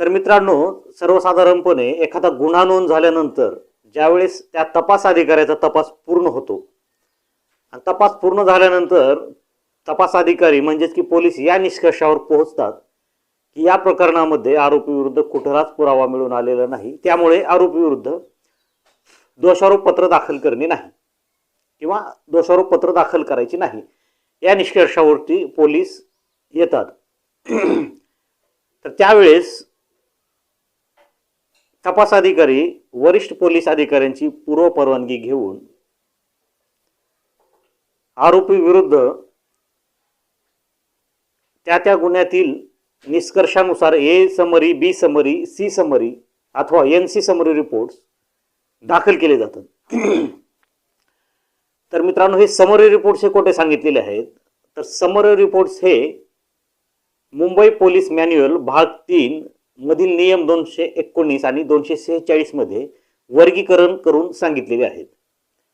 तर मित्रांनो सर्वसाधारणपणे एखादा गुन्हा नोंद झाल्यानंतर ज्यावेळेस त्या तपास अधिकाऱ्याचा तपास पूर्ण होतो आणि तपास पूर्ण झाल्यानंतर तपास अधिकारी म्हणजेच की पोलीस या निष्कर्षावर पोहोचतात की या प्रकरणामध्ये आरोपीविरुद्ध कुठलाच पुरावा मिळून आलेला नाही. त्यामुळे आरोपी विरुद्ध दोषारोप पत्र दाखल करणे नाही किंवा दोषारोप पत्र दाखल करायचे नाही. या निष्कर्षावरती पोलीस येतात. तर त्यावेळेस तपास अधिकारी वरिष्ठ पोलीस अधिकाऱ्यांची पूर्व परवानगी घेऊन आरोपी विरुद्ध त्या त्या गुन्ह्यातील निष्कर्षानुसार A summary B summary C summary अथवा एन सी समरी रिपोर्ट्स दाखल केले जातात. तर मित्रांनो हे समरी रिपोर्ट्स हे कोठे सांगितलेले आहेत? तर समरी रिपोर्ट्स हे मुंबई पोलीस मॅन्युअल भाग तीन मधील नियम दोनशे एकोणीस आणि दोनशे सेहेचाळीसमध्ये वर्गीकरण करून सांगितलेले आहेत.